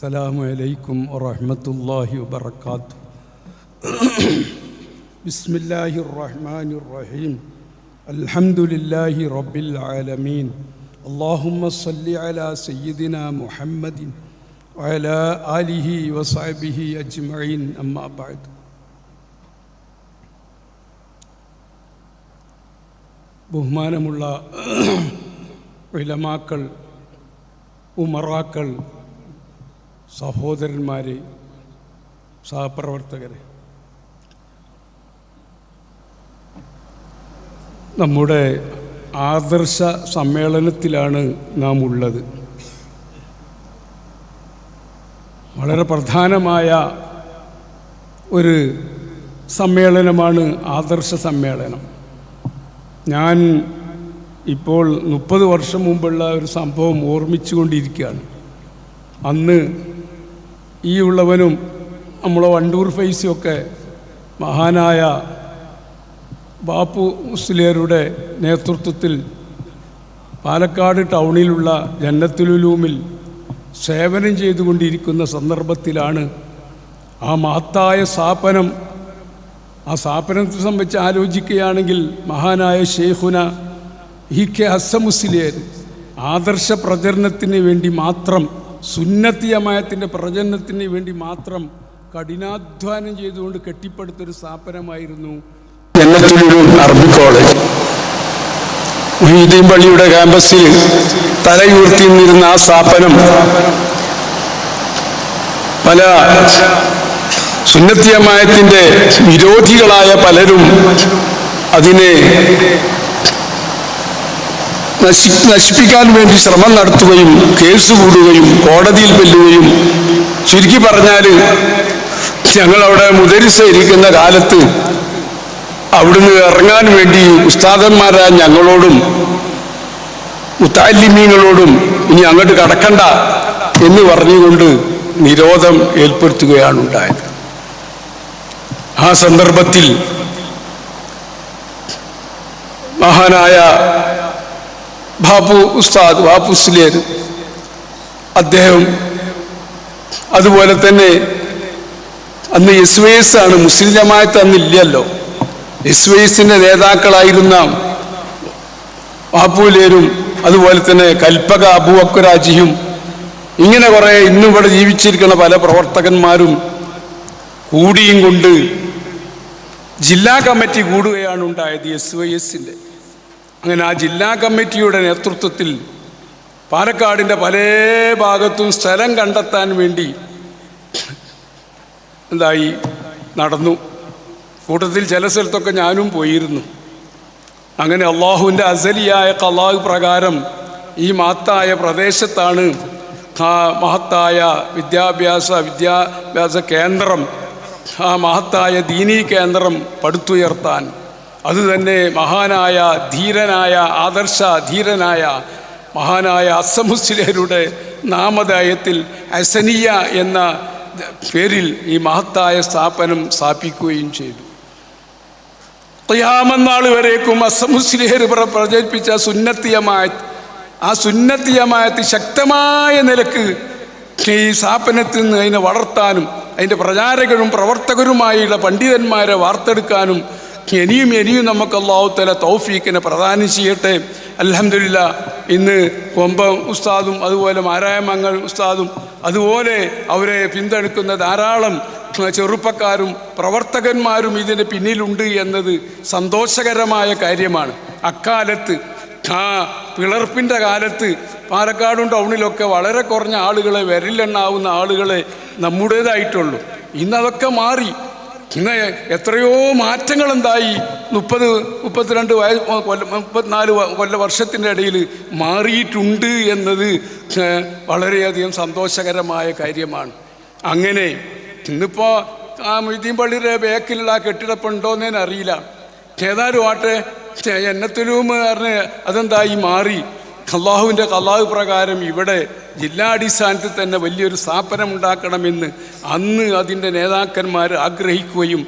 السلام عليكم ورحمة الله وبركاته بسم الله الرحمن الرحيم الحمد لله رب العالمين اللهم صل على سيدنا محمد وعلى آله وصحبه أجمعين أما بعد ബഹുമാനമുള്ള വിലമാക്കൾ ഉമറാക്കൾ സഹോദരന്മാരെ സഹപ്രവർത്തകരെ. നമ്മുടെ ആദർശ സമ്മേളനത്തിലാണ് നാം ഉള്ളത് വളരെ പ്രധാനമായ ഒരു സമ്മേളനമാണ് ആദർശ സമ്മേളനം. ഞാൻ ഇപ്പോൾ മുപ്പത് വർഷം മുമ്പുള്ള ഒരു സംഭവം ഓർമ്മിച്ചുകൊണ്ടിരിക്കുകയാണ്. അന്ന് ഈ ഉള്ളവനും നമ്മളെ വണ്ടൂർ ഫൈസിയൊക്കെ മഹാനായ ബാപ്പു മുസ്ലിയരുടെ നേതൃത്വത്തിൽ പാലക്കാട് ടൗണിലുള്ള ജന്നത്തുലുലൂമിൽ സേവനം ചെയ്തുകൊണ്ടിരിക്കുന്ന സന്ദർഭത്തിലാണ് ആ മഹത്തായ സ്ഥാപനം ആ സ്ഥാപനത്തെ സംബന്ധിച്ച് ആലോചിക്കുകയാണെങ്കിൽ മഹാനായ ഷെയ്ഖുന ഇ കെ അസമുസ്ലിയർ ആദർശ പ്രചരണത്തിന് വേണ്ടി മാത്രം സുന്നത്തിയമയത്തിന്റെ പ്രചരണത്തിന് വേണ്ടി മാത്രം കഠിനാധ്വാനം ചെയ്തുകൊണ്ട് കെട്ടിപ്പടുത്തൊരു സ്ഥാപനമായിരുന്നു അറബി കോളേജ്. മൊഹീദ്ദീൻ പള്ളിയുടെ ക്യാമ്പസിൽ തലയുയർത്തി നിന്നിരുന്ന ആ സ്ഥാപനം പല സുന്നത്തിയമായത്തിന്റെ വിരോധികളായ പലരും അതിനെ നശി നശിപ്പിക്കാൻ വേണ്ടി ശ്രമം നടത്തുകയും കേസ് കൂടുകയും കോടതിയിൽ വെല്ലുകയും ചുരുക്കി പറഞ്ഞാൽ ഞങ്ങളവിടെ മുദരിസ ഇരിക്കുന്ന കാലത്ത് അവിടുന്ന് ഇറങ്ങാൻ വേണ്ടി ഉസ്താദന്മാരായ ഞങ്ങളോടും മുത്താലിമീങ്ങളോടും ഇനി അങ്ങോട്ട് കടക്കണ്ട എന്ന് പറഞ്ഞുകൊണ്ട് നിരോധം ഏർപ്പെടുത്തുകയാണ് ഉണ്ടായത് ആ സന്ദർഭത്തിൽ മഹാനായ ബാപ്പു ഉസ്താദ് ബാപ്പു സ്ലിയർ അദ്ദേഹം അതുപോലെ തന്നെ അന്ന് എസ് ആണ്. മുസ്ലിം ജമാഅത്ത് അന്ന് ഇല്ലല്ലോ. എസ് എസിന്റെ നേതാക്കളായിരുന്ന ബാപ്പുലേരും അതുപോലെ തന്നെ കൽപ്പക അബുവക്കുരാജിയും ഇങ്ങനെ കുറെ ഇന്നും ഇവിടെ ജീവിച്ചിരിക്കുന്ന പല പ്രവർത്തകന്മാരും കൂടിയും കൊണ്ട് ജില്ലാ കമ്മിറ്റി കൂടുകയാണ് ഉണ്ടായത് എസ് വൈ എസിന്റെ അങ്ങനെ ആ ജില്ലാ കമ്മിറ്റിയുടെ നേതൃത്വത്തിൽ പാലക്കാടിന്റെ പല ഭാഗത്തും സ്ഥലം കണ്ടെത്താൻ വേണ്ടി എന്തായി? നടന്നു. കൂട്ടത്തിൽ ചില സ്ഥലത്തൊക്കെ ഞാനും പോയിരുന്നു. അങ്ങനെ അള്ളാഹുവിന്റെ അസലിയായ കലാഹ് പ്രകാരം ഈ മഹത്തായ പ്രദേശത്താണ് ആ മഹത്തായ വിദ്യാഭ്യാസ വിദ്യാഭ്യാസ കേന്ദ്രം ആ മഹത്തായ ദീനീ കേന്ദ്രം പടുത്തുയർത്താൻ അതുതന്നെ മഹാനായ ധീരനായ ആദർശ ധീരനായ മഹാനായ അസമുസ്ലിഹരുടെ നാമധേയത്തിൽ അസനിയ എന്ന പേരിൽ ഈ മഹത്തായ സ്ഥാപനം സ്ഥാപിക്കുകയും ചെയ്തു. ഖിയാമന്നാൾ വരേക്കും അസമുസ്ലിഹർ പ്രചരിപ്പിച്ച സുന്നത്തിയമായ ആ സുന്നത്തിയമായത്ത് ശക്തമായ നിലയ്ക്ക് ഈ സ്ഥാപനത്തിൽ നിന്ന് അതിനെ വളർത്താനും അതിന്റെ പ്രചാരകരും പ്രവർത്തകരുമായുള്ള പണ്ഡിതന്മാരെ വാർത്തെടുക്കാനും ഇനിയും ഇനിയും നമുക്ക് അള്ളാഹുത്തല തൗഫീഖിനെ പ്രദാനം ചെയ്യട്ടെ. അലഹമില്ല ഇന്ന് കൊമ്പം ഉസ്താദും അതുപോലെ മാരായമങ്ങൾ ഉസ്താദും അതുപോലെ അവരെ പിന്തുണക്കുന്ന ധാരാളം ചെറുപ്പക്കാരും പ്രവർത്തകന്മാരും ഇതിന് പിന്നിലുണ്ട് എന്നത് സന്തോഷകരമായ കാര്യമാണ്. അക്കാലത്ത് ആ പിളർപ്പിന്റെ കാലത്ത് പാലക്കാടും ടൗണിലൊക്കെ വളരെ കുറഞ്ഞ ആളുകളെ വിരലെണ്ണാവുന്ന ആളുകളെ നമ്മുടേതായിട്ടുള്ളൂ. ഇന്നതൊക്കെ മാറി. ഇന്ന് എത്രയോ മാറ്റങ്ങൾ എന്തായി മുപ്പത് മുപ്പത്തിരണ്ട് വയ കൊല്ല മുപ്പത്തിനാല് കൊല്ല വർഷത്തിന്റെ ഇടയിൽ മാറിയിട്ടുണ്ട് എന്നത് വളരെയധികം സന്തോഷകരമായ കാര്യമാണ്. അങ്ങനെ ഇന്നിപ്പോൾ ആ മൊയ്തീൻ പള്ളിയുടെ ബേക്കിലുള്ള ആ ഞാൻ അറിയില്ല ഏതായാലും ആട്ടെ എന്നത്തിലും പറഞ്ഞ് അതെന്തായി? മാറി. അള്ളാഹുവിന്റെ കള്ളാഹു പ്രകാരം ഇവിടെ ജില്ലാടിസ്ഥാനത്തിൽ തന്നെ വലിയൊരു സ്ഥാപനം ഉണ്ടാക്കണമെന്ന് അന്ന് അതിന്റെ നേതാക്കന്മാർ ആഗ്രഹിക്കുകയും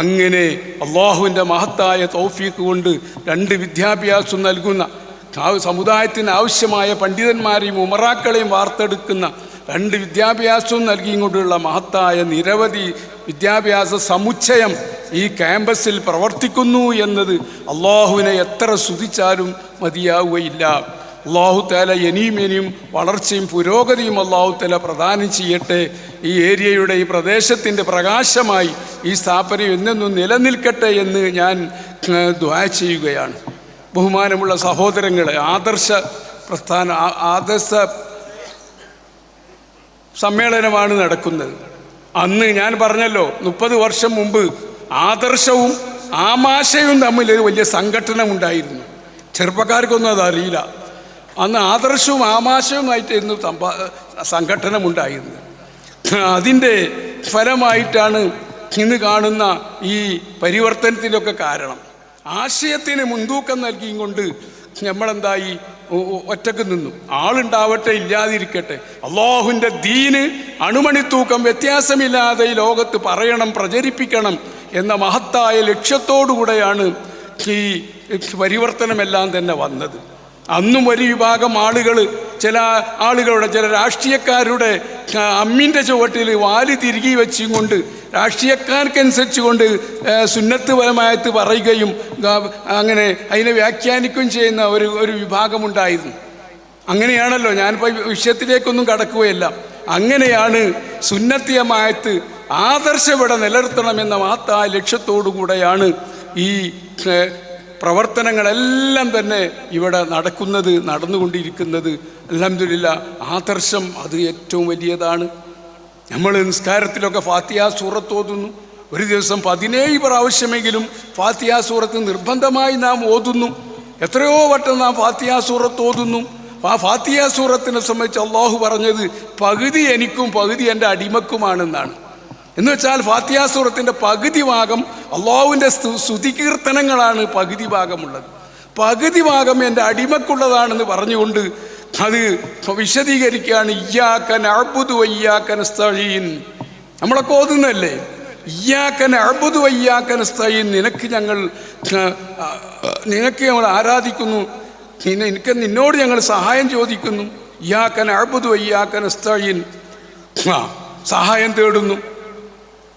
അങ്ങനെ അള്ളാഹുവിന്റെ മഹത്തായ തൗഫീക്ക് കൊണ്ട് രണ്ട് വിദ്യാഭ്യാസം നൽകുന്ന സമുദായത്തിന് ആവശ്യമായ പണ്ഡിതന്മാരെയും ഉമറാക്കളെയും വാർത്തെടുക്കുന്ന രണ്ട് വിദ്യാഭ്യാസവും നൽകിക്കൊണ്ടുള്ള മഹത്തായ നിരവധി വിദ്യാഭ്യാസ സമുച്ചയം ഈ ക്യാമ്പസിൽ പ്രവർത്തിക്കുന്നു എന്നത് അള്ളാഹുവിനെ എത്ര സ്തുതിച്ചാലും മതിയാവുകയില്ല. അള്ളാഹു താല ഇനിയും ഇനിയും വളർച്ചയും പുരോഗതിയും അള്ളാഹു താല പ്രദാനം ചെയ്യട്ടെ. ഈ ഏരിയയുടെ ഈ പ്രദേശത്തിന്റെ പ്രകാശമായി ഈ സ്ഥാപനം എന്നെന്നും നിലനിൽക്കട്ടെ എന്ന് ഞാൻ ദ്വാ ചെയ്യുകയാണ്. ബഹുമാനമുള്ള സഹോദരങ്ങളെ ആദർശ പ്രസ്ഥാന ആദർശ സമ്മേളനമാണ് നടക്കുന്നത്. അന്ന് ഞാൻ പറഞ്ഞല്ലോ മുപ്പത് വർഷം മുമ്പ് ആദർശവും ആമാശയും തമ്മിൽ വലിയ സംഘടന ഉണ്ടായിരുന്നു ചെറുപ്പക്കാർക്കൊന്നും അത് അറിയില്ല അന്ന് ആദർശവും ആമാശവുമായിട്ടായിരുന്നു സമ്പാ സംഘടനമുണ്ടായിരുന്നു ഉണ്ടായിരുന്നത് അതിന്റെ ഫലമായിട്ടാണ് ഇന്ന് കാണുന്ന ഈ പരിവർത്തനത്തിനൊക്കെ കാരണം. ആശയത്തിന് മുൻതൂക്കം നൽകിയും കൊണ്ട് നമ്മളെന്തായി? ഒറ്റയ്ക്ക് നിന്നു. ആളുണ്ടാവട്ടെ ഇല്ലാതിരിക്കട്ടെ. അള്ളാഹുവിന്റെ ദീന് അണുമണിത്തൂക്കം വ്യത്യാസമില്ലാതെ ഈ ലോകത്ത് പറയണം പ്രചരിപ്പിക്കണം എന്ന മഹത്തായ ലക്ഷ്യത്തോടുകൂടെയാണ് ഈ പരിവർത്തനമെല്ലാം തന്നെ വന്നത്. അന്നും ഒരു വിഭാഗം ആളുകൾ ചില ആളുകളുടെ ചില രാഷ്ട്രീയക്കാരുടെ അമ്മിന്റെ ചുവട്ടിൽ വാൽ തിരികെ വെച്ചും കൊണ്ട് രാഷ്ട്രീയക്കാർക്കനുസരിച്ച് കൊണ്ട് സുന്നത്ത് പരമായത്ത് പറയുകയും അങ്ങനെ അതിനെ വ്യാഖ്യാനിക്കുകയും ചെയ്യുന്ന ഒരു ഒരു വിഭാഗമുണ്ടായിരുന്നു. അങ്ങനെയാണല്ലോ ഞാനിപ്പോൾ വിഷയത്തിലേക്കൊന്നും കടക്കുകയല്ല. അങ്ങനെയാണ് സുന്നത്തിയമായത്ത് ആദർശം ഇവിടെ നിലനിർത്തണമെന്ന മാത്ത ലക്ഷ്യത്തോടു കൂടെയാണ് ഈ പ്രവർത്തനങ്ങളെല്ലാം തന്നെ ഇവിടെ നടക്കുന്നത് നടന്നുകൊണ്ടിരിക്കുന്നത്. അലഹമില്ല ആദർശം അത് ഏറ്റവും വലിയതാണ്. നമ്മൾ നിസ്കാരത്തിലൊക്കെ ഫാത്തിയ സൂറത്ത് ഓതുന്നു. ഒരു ദിവസം പതിനേഴ് പ്രാവശ്യമെങ്കിലും ഫാത്തിയ സൂറത്ത് നിർബന്ധമായി നാം ഓതുന്നു. എത്രയോ വട്ടം നാം ഫാത്തിയ സൂറത്ത് ഓതുന്നു. ആ ഫാത്തിയ സൂറത്തിനെ സംബന്ധിച്ച് അള്ളാഹു പറഞ്ഞത് പകുതി എനിക്കും പകുതി എന്റെ അടിമക്കുമാണെന്നാണ്. എന്ന് വെച്ചാൽ ഫാത്തിയ പകുതി ഭാഗം അള്ളാഹുവിന്റെ സ്തുതികീർത്തനങ്ങളാണ് പകുതി ഭാഗമുള്ളത്. പകുതി ഭാഗം എന്റെ അടിമക്കുള്ളതാണെന്ന് പറഞ്ഞുകൊണ്ട് അത് വിശദീകരിക്കുകയാണ്. ഇയ്യാക്കൻ അഴ്ബുദു വയ്യാക്കൻ സ്ഥഴീൻ നമ്മളൊക്കെ ഓതുന്നല്ലേ ഇയ്യാക്കൻ അഴ്ബുദു വയ്യാക്കൻ സ്ഥഴീൻ നിനക്ക് ഞങ്ങൾ നിനക്ക് ഞങ്ങൾ ആരാധിക്കുന്നു. നിനക്ക് നിന്നോട് ഞങ്ങൾ സഹായം ചോദിക്കുന്നു. ഇയാക്കൻ അഴ്ബുദു വയ്യാക്കൻ സ്ഥഴീൻ സഹായം തേടുന്നു.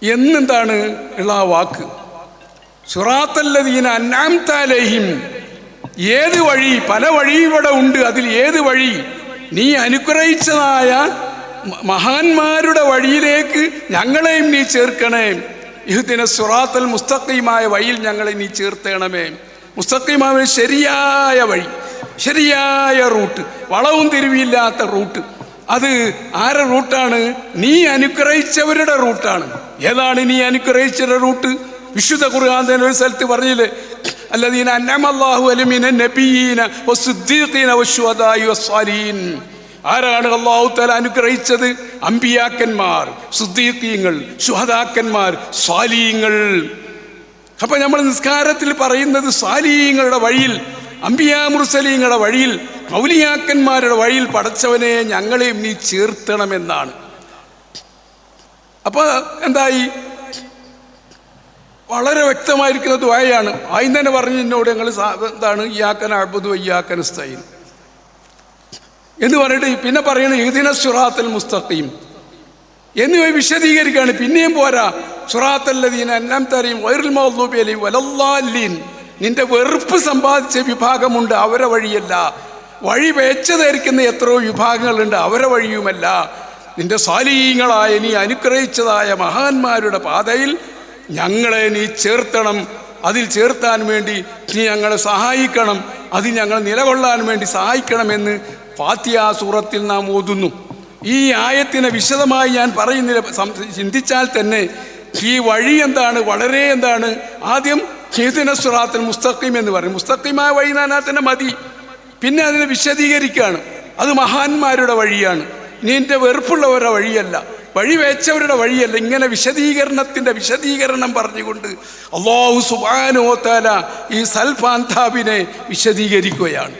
എന്നെന്താണ് ഉള്ള ആ വാക്ക്? സുറാത്തല്ലതീന അന്നാംതാലേഹിം ഏത് വഴി പല വഴി ഇവിടെ ഉണ്ട്. അതിൽ ഏത് വഴി? നീ അനുഗ്രഹിച്ചതായ മഹാന്മാരുടെ വഴിയിലേക്ക് ഞങ്ങളെയും നീ ചേർക്കണേ. ഇഹുദിന സുറാത്തൽ മുസ്തഖീമായ വഴിയിൽ ഞങ്ങളെ നീ ചേർത്തേണമേ. മുസ്തഖീമായ ശരിയായ വഴി ശരിയായ റൂട്ട് വളവും തിരിവില്ലാത്ത റൂട്ട്. അത് ആരുടെ റൂട്ടാണ്? നീ അനുഗ്രഹിച്ചവരുടെ റൂട്ടാണ്. ഏതാണ് ഇനി അനുഗ്രഹിച്ചവരുടെ റൂട്ട്? വിശുദ്ധ ഖുർആൻ തന്നെ ഒരു സ്ഥലത്ത് പറഞ്ഞില്ലേ? അല്ലദീന അന്നമല്ലാഹു അലമിന നബിയീന വസ്സുദ്ദീഖീന വശുഹദാഇ വസ്സാലിഹീൻ ആരാണ് അള്ളാഹു തആല അനുഗ്രഹിച്ചത്? അമ്പിയാക്കന്മാർ സുദ്ദീഖീങ്ങൾ ശുഹദാക്കന്മാർ സ്വാലീങ്ങൾ അപ്പൊ നമ്മൾ നിസ്കാരത്തിൽ പറയുന്നത് സ്വാലീങ്ങളുടെ വഴിയിൽ അമ്പിയാ മുർസലീങ്ങളുടെ വഴിയിൽ മൗലിയാക്കന്മാരുടെ വഴിയിൽ പടച്ചവനെ ഞങ്ങളെയും നീ ചേർത്തണമെന്നാണ്. അപ്പൊ എന്തായി? വളരെ വ്യക്തമായിരിക്കുന്ന ദ്വായാണ് ആദ്യം തന്നെ പറഞ്ഞു എന്നോട് ഞങ്ങൾ എന്താണ്? ഇയാക്കൻ അഴുതു ഇയാക്കൻ സ്ഥൈൻ എന്ന് പറഞ്ഞിട്ട് പിന്നെ പറയണ ഈദിന സുറാത്തൽ മുസ്തഖീം. എന്നിവ വിശദീകരിക്കുകയാണ്. പിന്നെയും പോരാ. സുറാത്തല്ലദീന എല്ലാം തരയും വൈറൽ മൗലൂബി വലല്ലാലീൻ നിന്റെ വെറുപ്പ് സമ്പാദിച്ച വിഭാഗമുണ്ട്. അവരെ വഴിയല്ല. വഴി വെച്ചതായിരിക്കുന്ന എത്രയോ വിഭാഗങ്ങളുണ്ട്. അവരെ വഴിയുമല്ല. നിന്റെ സാലീയങ്ങളായ നീ അനുഗ്രഹിച്ചതായ മഹാന്മാരുടെ പാതയിൽ ഞങ്ങളെ നീ ചേർത്തണം. അതിൽ ചേർത്താൻ വേണ്ടി നീ ഞങ്ങളെ സഹായിക്കണം. അതിൽ ഞങ്ങൾ നിലകൊള്ളാൻ വേണ്ടി സഹായിക്കണമെന്ന് ഫാത്തിയ സൂറത്തിൽ നാം ഓതുന്നു. ഈ ആയത്തിനെ വിശദമായി ഞാൻ പറയുന്നില്ല. ചിന്തിച്ചാൽ തന്നെ ഈ വഴി എന്താണ്? വളരെ എന്താണ്? ആദ്യം ഹീദിന സുറാത്തിൽ മുസ്തഖീം എന്ന് പറയും. മുസ്തഖീമായ വഴി നാനാ തന്നെ മതി. പിന്നെ അതിനെ വിശദീകരിക്കുകയാണ്. അത് മഹാന്മാരുടെ വഴിയാണ്. നിന്റെ വെറുപ്പുള്ളവരുടെ വഴിയല്ല. വഴി വെച്ചവരുടെ വഴിയല്ല. ഇങ്ങനെ വിശദീകരണത്തിന്റെ വിശദീകരണം പറഞ്ഞുകൊണ്ട് അള്ളാഹു സുബാനോത്താല ഈ സൽഫാന്താബിനെ വിശദീകരിക്കുകയാണ്.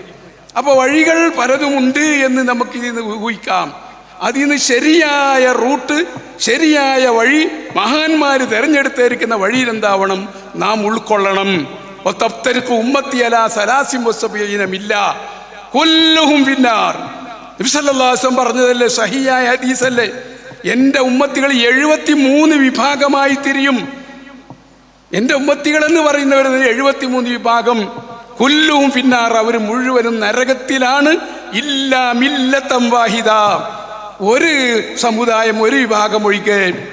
അപ്പോൾ വഴികൾ പലതുമുണ്ട് എന്ന് നമുക്ക് ഇതിന് ഊഹിക്കാം. അതിൽ നിന്ന് ശരിയായ റൂട്ട് ശരിയായ വഴി മഹാന്മാർ തിരഞ്ഞെടുത്തിരിക്കുന്ന വഴിയിൽ എന്താവണം? നാം ഉൾക്കൊള്ളണം. ഒത്തപ്തർക്ക് ഉമ്മത്തിയല സലാസിം വസ്സബീനമില്ല കൊല്ലവും പിന്നാർ നബിസല്ലാസം പറഞ്ഞതല്ലേ സഹിയായ ഹദീസല്ലേ? എന്റെ ഉമ്മത്തികൾ എഴുപത്തി മൂന്ന് വിഭാഗമായി തിരിയും. എന്റെ ഉമ്മത്തികൾ എന്ന് പറയുന്നവർ എഴുപത്തി മൂന്ന് വിഭാഗം. കുല്ലും പിന്നാർ അവർ മുഴുവനും നരകത്തിലാണ്. ഇല്ലാ മില്ലത്തം വാഹിദ. ഒരു സമുദായം ഒരു വിഭാഗം ഒഴികെ.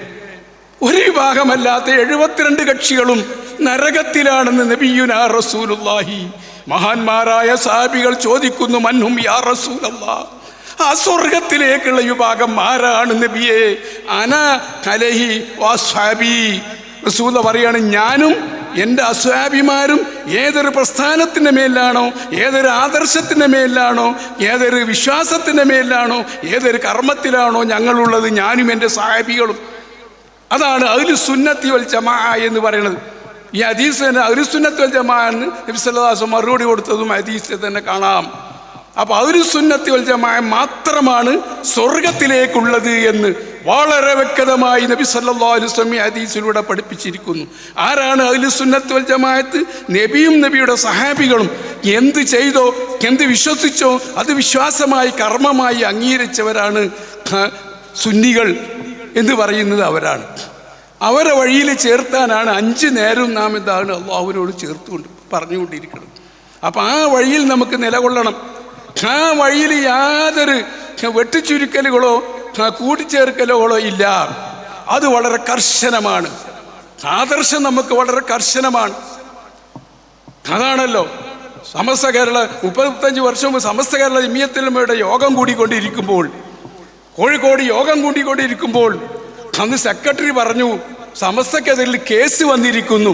ഒരു വിഭാഗമല്ലാത്ത എഴുപത്തിരണ്ട് കക്ഷികളും നരകത്തിലാണെന്ന് നബിയുനാ റസൂലുള്ളാഹി. മഹാന്മാരായ സാബികൾ ചോദിക്കുന്നു മൻഹും യാ റസൂലല്ലാ? ആ സ്വർഗത്തിലേക്കുള്ള വിഭാഗം ആരാണ് നബിയെ? അന കലഹി വാസ്വാബി റസൂല പറയാണ് ഞാനും എന്റെ അസ്വാഭിമാരും ഏതൊരു പ്രസ്ഥാനത്തിന്റെ മേലാണോ ഏതൊരു ആദർശത്തിന്റെ മേലാണോ ഏതൊരു വിശ്വാസത്തിന്റെ മേലാണോ ഏതൊരു കർമ്മത്തിലാണോ ഞങ്ങളുള്ളത് ഞാനും എന്റെ സാഹിബികളും. അതാണ് അതിൽ സുന്നത്തി വൽ ജമാ എന്ന് പറയുന്നത്. ഈ അദീസ് തന്നെ അതിൽ സുന്നത്തി വൽ ജമാ എന്ന് നബിസ്വല്ലാസ് മറുപടി കൊടുത്തതും ഹദീസിൽ തന്നെ കാണാം. അപ്പൊ അതൊരു സുന്നത്തി വൽജമായ മാത്രമാണ് സ്വർഗത്തിലേക്കുള്ളത് എന്ന് വളരെ വ്യക്തമായി നബി വസല്ലം ഈ ഹദീസിലൂടെ പഠിപ്പിച്ചിരിക്കുന്നു. ആരാണ് അതിൽ സുന്നത്ത് വൽ ജമാഅത്ത്? നബിയും നബിയുടെ സഹാബികളും എന്ത് ചെയ്തോ എന്ത് വിശ്വസിച്ചോ അത് വിശ്വാസമായി കർമ്മമായി അംഗീകരിച്ചവരാണ് സുന്നികൾ എന്ന് പറയുന്നത് അവരാണ്. അവരെ വഴിയിൽ ചേർത്താനാണ് അഞ്ച് നേരം നാം എന്താണ് അള്ളാഹുവിനോട് ചേർത്തുകൊണ്ട് പറഞ്ഞുകൊണ്ടിരിക്കുന്നത്. അപ്പം ആ വഴിയിൽ നമുക്ക് നിലകൊള്ളണം. ആ വഴിയിൽ യാതൊരു വെട്ടിച്ചുരുക്കലുകളോ കൂട്ടിച്ചേർക്കലുകളോ ഇല്ല. അത് വളരെ കർശനമാണ്. ആദർശം നമുക്ക് വളരെ കർശനമാണ്. അതാണല്ലോ. സമസ്ത കേരള മുപ്പത്തഞ്ച് വർഷം മുമ്പ് സമസ്ത കേരള ജമിയത്തിലമ്മയുടെ യോഗം കൂടിക്കൊണ്ടിരിക്കുമ്പോൾ കോഴിക്കോട് യോഗം കൂടിക്കൊണ്ടിരിക്കുമ്പോൾ അന്ന് സെക്രട്ടറി പറഞ്ഞു സമസ്തക്കെതിരിൽ കേസ് വന്നിരിക്കുന്നു.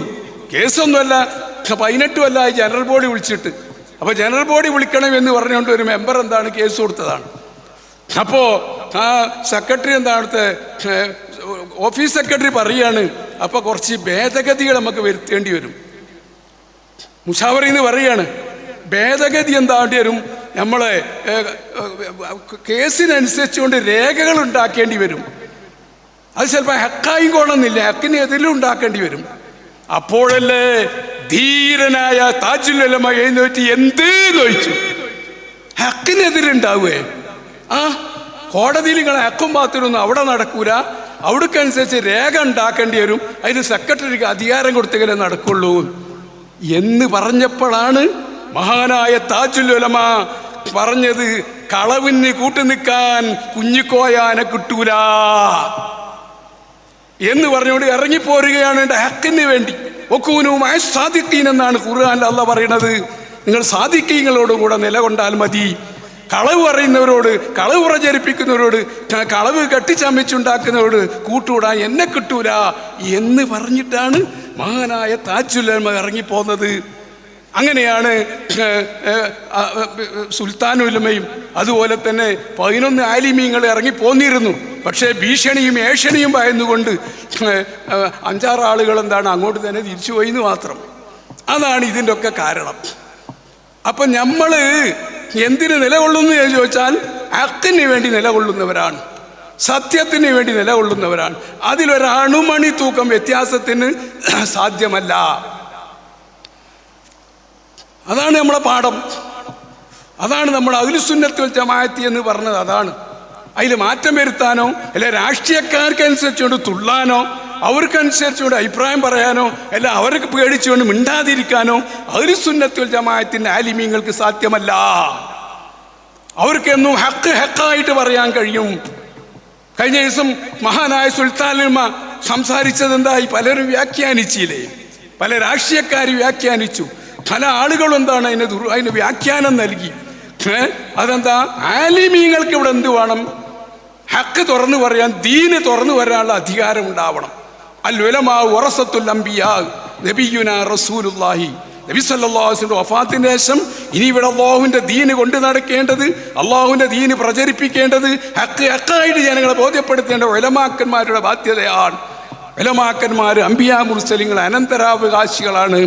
കേസൊന്നുമല്ല പതിനെട്ടുമല്ല ജനറൽ ബോഡി വിളിച്ചിട്ട്. അപ്പോൾ ജനറൽ ബോഡി വിളിക്കണം എന്ന് പറഞ്ഞുകൊണ്ട് ഒരു മെമ്പർ എന്താണ് കേസ് കൊടുത്തതാണ്. അപ്പോൾ ആ സെക്രട്ടറി എന്താണ് ഓഫീസ് സെക്രട്ടറി പറയാണ് അപ്പോൾ കുറച്ച് ഭേദഗതികൾ നമുക്ക് വരുത്തേണ്ടി വരും. മുഷാവറി എന്ന് പറയാണ് ഭേദഗതി എന്താണ്ടി വരും? നമ്മളെ കേസിനനുസരിച്ചുകൊണ്ട് രേഖകൾ ഉണ്ടാക്കേണ്ടി വരും. അത് ചിലപ്പോൾ ഹക്കായി കോണമെന്നില്ല ഹക്കിന് എതിലും ഉണ്ടാക്കേണ്ടി വരും. അപ്പോഴല്ലേ ധീരനായ താജുലമ എഴുന്നേറ്റ് എന്ത് ചോദിച്ചു? ഹക്കിനെതിരുണ്ടാവേ. ആ കോടതിയിൽ നിങ്ങൾ ഹക്കും പാത്തിരൊന്നും അവിടെ നടക്കൂല. അവിടേക്കനുസരിച്ച് രേഖ ഉണ്ടാക്കേണ്ടി വരും. അതിന് സെക്രട്ടറിക്ക് അധികാരം കൊടുത്തെങ്കിലേ നടക്കുള്ളൂ. എന്ന് പറഞ്ഞപ്പോഴാണ് മഹാനായ താജുലുലമ പറഞ്ഞത് കളവിന് കൂട്ടു നിൽക്കാൻ കുഞ്ഞിക്കോയാനെ കിട്ടൂല. എന്ന് പറഞ്ഞുകൊണ്ട് ഇറങ്ങിപ്പോരുകയാണ് എന്റെ ഹക്കിന് വേണ്ടി. എന്നാണ് ഖുർആാനിൽ അല്ല പറയുന്നത്. നിങ്ങൾ സാധിക്കീങ്ങളോട് കൂടെ നിലകൊണ്ടാൽ മതി. കളവ് പറയുന്നവരോട് കളവ് പ്രചരിപ്പിക്കുന്നവരോട് കളവ് കെട്ടിച്ചമച്ചുണ്ടാക്കുന്നവരോട് കൂട്ടുകൂടാൻ എന്നെ കിട്ടൂല എന്ന് പറഞ്ഞിട്ടാണ് മഹാനായ താജുലമ ഇറങ്ങിപ്പോന്നത്. അങ്ങനെയാണ് സുൽത്താനുലമയും അതുപോലെ തന്നെ പതിനൊന്ന് ആലിമീങ്ങൾ ഇറങ്ങി പോന്നിരുന്നു പക്ഷേ ഭീഷണിയും ഏഷണിയും ഭയന്നുകൊണ്ട് അഞ്ചാറ് ആളുകൾ എന്താണ് അങ്ങോട്ട് തന്നെ തിരിച്ചുപോയി എന്ന് മാത്രം. അതാണ് ഇതിന്റെ ഒക്കെ കാരണം. അപ്പം നമ്മൾ എന്തിന് നിലകൊള്ളുന്നു എന്ന് ചോദിച്ചാൽ അക്കിന് വേണ്ടി നിലകൊള്ളുന്നവരാണ്. സത്യത്തിന് വേണ്ടി നിലകൊള്ളുന്നവരാണ്. അതിലൊരു അണുമണി തൂക്കം വ്യത്യാസത്തിന് സാധ്യമല്ല. അതാണ് നമ്മളെ പാഠം. അതാണ് നമ്മൾ അതിലുസുന്നത്തുൽ ജമാഅത്തി എന്ന് പറഞ്ഞത്. അതാണ്. അതിൽ മാറ്റം വരുത്താനോ അല്ലെ രാഷ്ട്രീയക്കാർക്കനുസരിച്ചുകൊണ്ട് തുള്ളാനോ അവർക്കനുസരിച്ചുകൊണ്ട് അഭിപ്രായം പറയാനോ അല്ല അവർക്ക് പേടിച്ചുകൊണ്ട് മിണ്ടാതിരിക്കാനോ അതിലുസുന്നത്തുൽ ജമാഅത്തിന്റെ ആലിമീങ്ങൾക്ക് സാധ്യമല്ല. അവർക്കെന്നും ഹക്ക് ഹക്കായിട്ട് പറയാൻ കഴിയും. കഴിഞ്ഞ ദിവസം മഹാനായ സുൽത്താനുമ സംസാരിച്ചത് എന്തായി പലരും വ്യാഖ്യാനിച്ചില്ലേ? പല രാഷ്ട്രീയക്കാർ വ്യാഖ്യാനിച്ചു. പല ആളുകളും എന്താണ് അതിന് അതിന് വ്യാഖ്യാനം നൽകി? അതെന്താ? ആലിമീങ്ങൾക്ക് ഇവിടെ എന്ത് വേണം? ഹക്ക് തുറന്നു പറയാൻ ദീന് തുറന്നു പറയാനുള്ള അധികാരം ഉണ്ടാവണം. അല്ലുലമാ ഉറസത്തുൽ അംബിയാ നബിയുന റസൂലുല്ലാഹി നബി സല്ലാഹുസിന്റെ വഫാത്തിന് ശേഷം ഇനി ഇവിടെ അള്ളാഹുവിന്റെ ദീന് കൊണ്ട് നടക്കേണ്ടത് അള്ളാഹുവിന്റെ ദീന് പ്രചരിപ്പിക്കേണ്ടത് ഹക്ക് ഹക്കായിട്ട് ജനങ്ങളെ ബോധ്യപ്പെടുത്തേണ്ട ഒലമാക്കന്മാരുടെ ബാധ്യതയാണ്. ഒലമാക്കന്മാർ അമ്പിയാ മുർസലിങ്ങൾ അനന്തരാവകാശികളാണ്.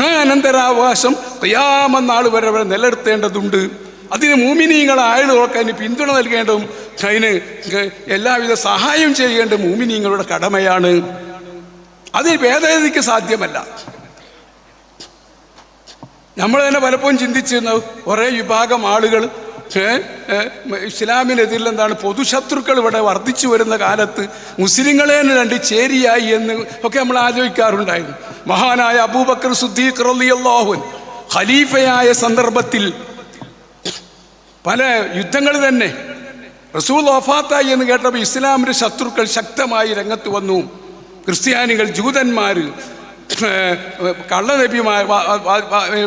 അനന്തരാവകാശം തയ്യാമെന്നാൾ വരെ അവരെ നിലനിർത്തേണ്ടതുണ്ട്. അതിന് മൂമിനീങ്ങളായതൊക്കെ അതിന് പിന്തുണ നൽകേണ്ടതും അതിന് എല്ലാവിധ സഹായം ചെയ്യേണ്ട മൂമിനീങ്ങളുടെ കടമയാണ്. അത് ഭേദഗതിക്ക് സാധ്യമല്ല. നമ്മൾ തന്നെ പലപ്പോഴും ചിന്തിച്ചിരുന്നു കുറേ വിഭാഗം ആളുകൾ ഏ, ഇസ്ലാമിനെതിരിൽ എന്താണ്? പൊതുശത്രുക്കൾ ഇവിടെ വർദ്ധിച്ചു വരുന്ന കാലത്ത് മുസ്ലിങ്ങളെ രണ്ട് ചേരിയായി എന്ന് ഒക്കെ നമ്മൾ ആലോചിക്കാറുണ്ടായിരുന്നു. മഹാനായ അബൂബക്കർ സുദ്ദീഖ് റളിയല്ലാഹു ഖലീഫയായ സന്ദർഭത്തിൽ പല യുദ്ധങ്ങൾ തന്നെ റസൂൽ വഫാത്തായി എന്ന് കേട്ടപ്പോൾ ഇസ്ലാമിന്റെ ശത്രുക്കൾ ശക്തമായി രംഗത്ത് വന്നു. ക്രിസ്ത്യാനികൾ ജൂതന്മാർ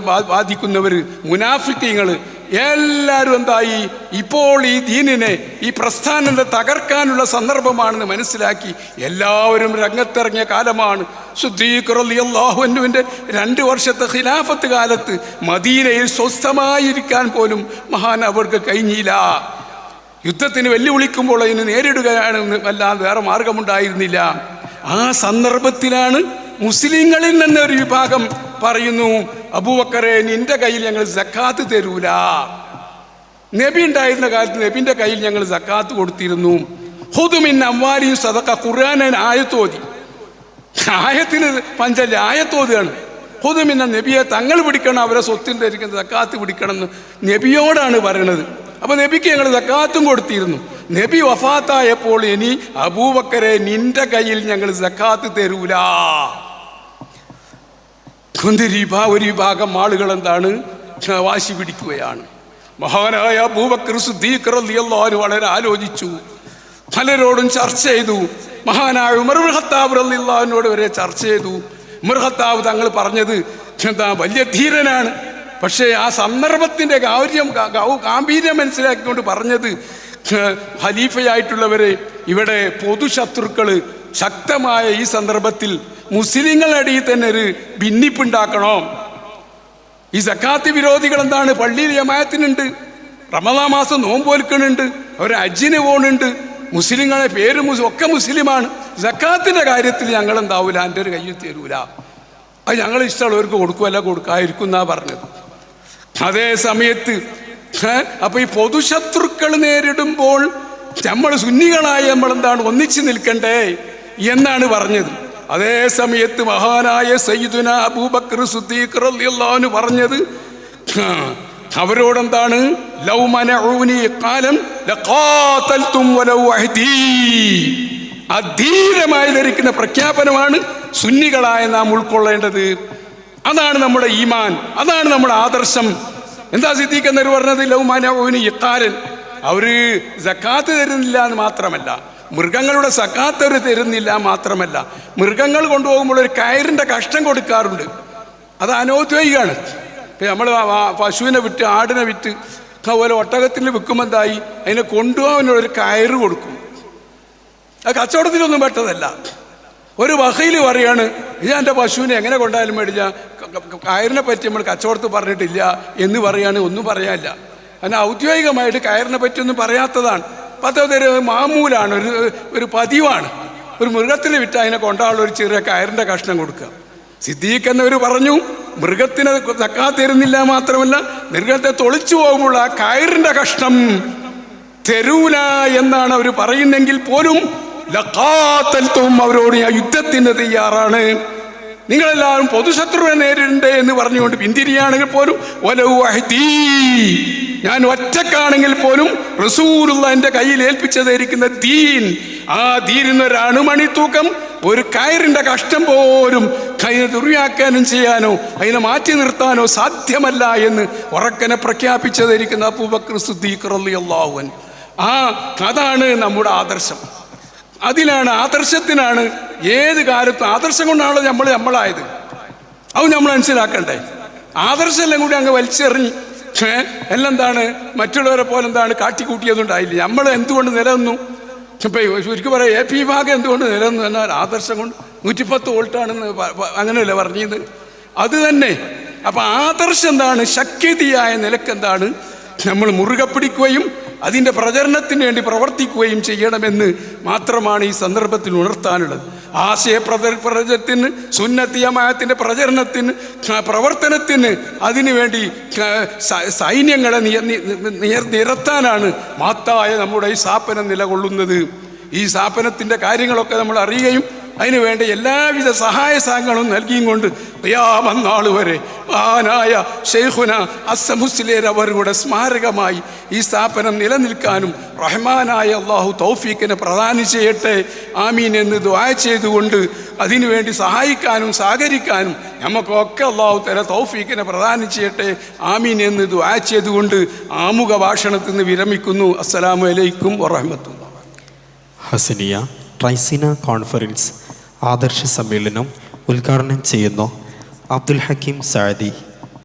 വാ- വാദിക്കുന്നവർ മുനാഫിക്കങ്ങൾ എല്ലാവരും എന്തായി? ഇപ്പോൾ ഈ ദീനിനെ ഈ പ്രസ്ഥാനത്തെ തകർക്കാനുള്ള സന്ദർഭമാണെന്ന് മനസ്സിലാക്കി എല്ലാവരും രംഗത്തിറങ്ങിയ കാലമാണ്. ശുദ്ധീകറുവിന്റെ രണ്ട് വർഷത്തെ ഖിലാഫത്ത് കാലത്ത് മദീനയിൽ സ്വസ്ഥമായിരിക്കാൻ പോലും മഹാൻ അവർക്ക് കഴിഞ്ഞില്ല. യുദ്ധത്തിന് വെല്ലുവിളിക്കുമ്പോൾ അതിനെ നേരിടുകയാണ് അല്ലാതെ വേറെ മാർഗമുണ്ടായിരുന്നില്ല. ആ സന്ദർഭത്തിലാണ് മുസ്ലിങ്ങളിൽ നിന്ന് ഒരു വിഭാഗം പറയുന്നു അബൂബക്കറെ നിന്റെ കയ്യിൽ ഞങ്ങൾ സക്കാത്ത് തരൂല. നബി ഉണ്ടായിരുന്ന കാലത്ത് നബിന്റെ കയ്യിൽ ഞങ്ങൾ സക്കാത്ത് കൊടുത്തിരുന്നു. ഹുദുമിൻ അമ്മാരിയും സദക്ക ഖുർആൻ ആയത്തോതി ആയത്തിന് പഞ്ചല്ല ആയത്തോതുകയാണ് ഹുദുമിന്ന നബിയെ തങ്ങൾ പിടിക്കണം അവരെ സ്വത്തിന്റെ ഇരിക്കുന്ന സക്കാത്ത് പിടിക്കണം എന്ന് നബിയോടാണ് പറയണത്. അപ്പൊ നബിക്ക് ഞങ്ങൾ സക്കാത്തും കൊടുത്തിരുന്നു. നബി വഫാത്തായപ്പോൾ ഇനി അബൂബക്കരെ നിന്റെ കയ്യിൽ ഞങ്ങൾ സക്കാത്ത് തരൂല. വിഭാ- ഒരു വിഭാഗം ആളുകൾ എന്താണ്? വാശി പിടിക്കുകയാണ്. മഹാനായ അബൂബക്കർ സുദ്ദീഖ് റളിയല്ലാഹു വളരെ ആലോചിച്ചു. പലരോടും ചർച്ച ചെയ്തു. മഹാനായ ഉമർ ഖത്താബ് വരെ ചർച്ച ചെയ്തു. ഉമർ ഖത്താബ് തങ്ങൾ പറഞ്ഞത് എന്താ വലിയ ധീരനാണ്. പക്ഷേ ആ സന്ദർഭത്തിന്റെ ഗൗര്യം ഗാംഭീര്യം മനസ്സിലാക്കിക്കൊണ്ട് പറഞ്ഞത് ഖലീഫയായിട്ടുള്ളവരെ ഇവിടെ പൊതുശത്രുക്കൾ ശക്തമായ ഈ സന്ദർഭത്തിൽ മുസ്ലിങ്ങളടിയിൽ തന്നെ ഒരു ഭിന്നിപ്പുണ്ടാക്കണം. ഈ സക്കാത്ത് വിരോധികൾ എന്താണ്? പള്ളിയിൽ യമായത്തിനുണ്ട് റമദാ മാസം നോമ്പോൽക്കണുണ്ട് അവർ അജ്ജിന് പോണുണ്ട്. മുസ്ലിങ്ങളെ പേര് ഒക്കെ മുസ്ലിമാണ്. സക്കാത്തിന്റെ കാര്യത്തിൽ ഞങ്ങൾ എന്താവൂല? എന്റെ ഒരു കയ്യിൽ തരൂല. അത് ഞങ്ങൾ ഇഷ്ടമുള്ളവർക്ക് കൊടുക്കുമല്ല കൊടുക്കാതിരിക്കും എന്നാ പറഞ്ഞത്. അതേ സമയത്ത് അപ്പോൾ അപ്പൊ ഈ പൊതുശത്രുക്കൾ നേരിടുമ്പോൾ നമ്മൾ സുന്നികളായി നമ്മൾ എന്താണ്? ഒന്നിച്ചു നിൽക്കണ്ടേ? എന്നാണ് പറഞ്ഞത്. അതേ സമയത്ത് മഹാനായ സയ്യിദുന അബൂബക്കർ സുദ്ദീഖ് റളിയല്ലാഹു പറഞ്ഞത് അവരോടെന്താണ്? ലൗ മനഊനി ഖാലം ലഖാതൽതും വലൗ അധീരമായി ധരിക്കുന്ന പ്രഖ്യാപനമാണ് സുന്നികളായ നാം ഉൾക്കൊള്ളേണ്ടത്. അതാണ് നമ്മുടെ ഈമാൻ അതാണ് നമ്മുടെ ആദർശം. എന്താ സിദ്ദീഖ് എന്നവർ പറഞ്ഞത്? ലൗമാനോന് ഇക്കാരൻ അവർ സക്കാത്ത് തരുന്നില്ല എന്ന് മാത്രമല്ല മൃഗങ്ങളുടെ സക്കാത്ത് അവർ തരുന്നില്ല മാത്രമല്ല. മൃഗങ്ങൾ കൊണ്ടുപോകുമ്പോൾ ഒരു കയറിന്റെ കഷ്ടം കൊടുക്കാറുണ്ട്. അത് അനൗദ്യോഗികമാണ് ഇപ്പം നമ്മൾ പശുവിനെ വിറ്റ് ആടിനെ വിറ്റ് അതുപോലെ ഒട്ടകത്തിൽ വിൽക്കുമ്പോൾ എന്തായി? അതിനെ കൊണ്ടുപോകാനുള്ളൊരു ഒരു കയറ് കൊടുക്കും. അത് കച്ചവടത്തിനൊന്നും പെട്ടതല്ല. ഒരു വഹയിൽ പറയാണ് ഇത് എന്റെ പശുവിനെ എങ്ങനെ കൊണ്ടായാലും മേടിച്ച? കയറിനെ പറ്റി നമ്മൾ കച്ചവടത്ത് പറഞ്ഞിട്ടില്ല എന്ന് പറയാണ് ഒന്നും പറയാനില്ല. അതിന് ഔദ്യോഗികമായിട്ട് കയറിനെ പറ്റി ഒന്നും പറയാത്തതാണ്. അപ്പം ഒരു മാമൂലാണ് ഒരു ഒരു പതിവാണ്. ഒരു മൃഗത്തിന് വിറ്റ് അതിനെ കൊണ്ടാളുള്ള ഒരു ചെറിയ കയറിന്റെ കഷ്ണം കൊടുക്കുക. സിദ്ദീഖ് എന്നവർ പറഞ്ഞു മൃഗത്തിന് തക്കാ തരുന്നില്ല മാത്രമല്ല മൃഗത്തെ തൊളിച്ചു പോകുമ്പോൾ ആ കയറിന്റെ കഷ്ണം തരൂല എന്നാണ് അവർ പറയുന്നെങ്കിൽ പോലും ലക്കാത്തൽത്തും അവരോട് ഞാൻ യുദ്ധത്തിന് തയ്യാറാണ്. നിങ്ങളെല്ലാവരും പൊതുശത്രുവിനെ നേരിടണ്ടേ എന്ന് പറഞ്ഞുകൊണ്ട് പിന്തിരിയാണെങ്കിൽ പോലും അഹ്ദീ. ഞാൻ ഒറ്റക്കാണെങ്കിൽ പോലും റസൂലുള്ള എന്റെ കയ്യിൽ ഏൽപ്പിച്ചതായിരിക്കുന്ന ദീൻ. ആ ദീനിന്ന് ഒരു അണുമണി തൂക്കം ഒരു കയറിന്റെ കഷ്ടം പോലും കൈ ദുറിയാക്കാനും ചെയ്യാനോ അതിനെ മാറ്റി നിർത്താനോ സാധ്യമല്ല എന്ന് ഉറക്കനെ പ്രഖ്യാപിച്ചതായിരിക്കുന്ന അബൂബക്കർ സുദ്ദീഖ് അൻഹു. ആ അതാണ് നമ്മുടെ ആദർശം. അതിലാണ് ആദർശത്തിനാണ് ഏത് കാലത്തും ആദർശം കൊണ്ടാണല്ലോ നമ്മൾ നമ്മളായത്. അത് നമ്മൾ മനസ്സിലാക്കണ്ടേ. ആദർശം എല്ലാം കൂടി അങ്ങ് വലിച്ചെറിഞ്ഞ് എല്ലാം എന്താണ് മറ്റുള്ളവരെ പോലെ എന്താണ് കാട്ടിക്കൂട്ടിയതുണ്ടായില്ല? നമ്മൾ എന്തുകൊണ്ട് നിലനിന്നു? ഇപ്പം ചുരുക്കി പറയാം എ പി വിഭാഗം എന്തുകൊണ്ട് നിലനിന്നു എന്നാൽ ആദർശം കൊണ്ട് നൂറ്റിപ്പത്ത് വോൾട്ടാണെന്ന് അങ്ങനെയല്ലേ പറഞ്ഞത് അത് തന്നെ. അപ്പം ആദർശം എന്താണ്? ശക്തിയായ നിലയ്ക്ക് എന്താണ് നമ്മൾ മുറുകെ പിടിക്കുകയും അതിന്റെ പ്രചരണത്തിന് വേണ്ടി പ്രവർത്തിക്കുകയും ചെയ്യണമെന്ന് മാത്രമാണ് ഈ സന്ദർഭത്തിൽ ഉണർത്താനുള്ളത്. ആശയ പ്രച- പ്രചരണത്തിന് സുന്നത്തിയമായത്തിന്റെ പ്രചരണത്തിന് പ്രവർത്തനത്തിന് അതിനുവേണ്ടി സൈന്യങ്ങളെ നിരത്താനാണ് മാത്തായ നമ്മുടെ ഈ സ്ഥാപനം നിലകൊള്ളുന്നത്. ഈ സ്ഥാപനത്തിന്റെ കാര്യങ്ങളൊക്കെ നമ്മൾ അറിയുകയും അതിനു വേണ്ട എല്ലാവിധ സഹായ സഹങ്ങളും നൽകിയും കൊണ്ട് യാമന്നാൾ വരെ മഹാനായ ഷെയ്ഖുന അസമുസ്ലേർ അവരുടെ സ്മാരകമായി ഈ സ്ഥാപനം നിലനിൽക്കാനും റഹ്മാനായ അള്ളാഹു തൗഫീഖിനെ പ്രദാനം ചെയ്യട്ടെ ആമീൻ എന്ന് ദ്വായ ചെയ്തുകൊണ്ട് അതിനുവേണ്ടി സഹായിക്കാനും സഹകരിക്കാനും നമുക്കൊക്കെ അള്ളാഹു തല തൗഫീഖിനെ പ്രദാനം ചെയ്യട്ടെ ആമീൻ എന്ന് ദ്വായ ചെയ്തുകൊണ്ട് ആമുഖ ഭാഷണത്തിൽ നിന്ന് വിരമിക്കുന്നു. അസ്സലാമലൈക്കും വറഹമത്തുള്ള ഹസനിയ ട്രൈസിന കോൺഫറൻസ് ആദർശ സമ്മേളനം ഉദ്ഘാടനം ചെയ്യുന്നു. അബ്ദുൽ ഹക്കീം സാദി.